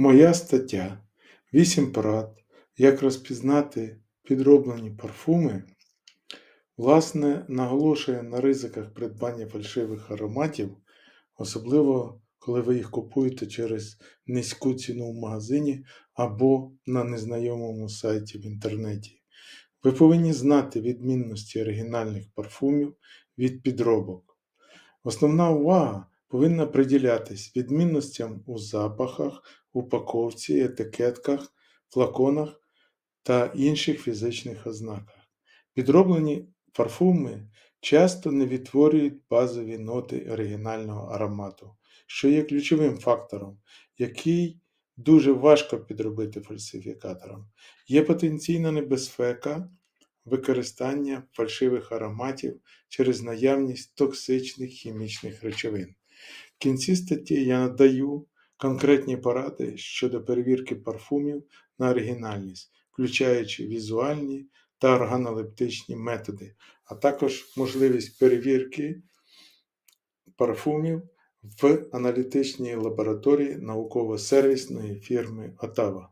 Моя стаття 8 порад, як розпізнати підроблені парфуми, власне, наголошує на ризиках придбання фальшивих ароматів, особливо коли ви їх купуєте через низьку ціну в магазині або на незнайомому сайті в інтернеті. Ви повинні знати відмінності оригінальних парфумів від підробок. Основна увага повинна приділятись відмінностям у запахах, упаковці, етикетках, флаконах та інших фізичних ознаках. Підроблені парфуми часто не відтворюють базові ноти оригінального аромату, що є ключовим фактором, який дуже важко підробити фальсифікатором. Є потенційна небезпека використання фальшивих ароматів через наявність токсичних хімічних речовин. В кінці статті я надаю конкретні поради щодо перевірки парфумів на оригінальність, включаючи візуальні та органолептичні методи, а також можливість перевірки парфумів в аналітичній лабораторії науково-сервісної фірми Отава.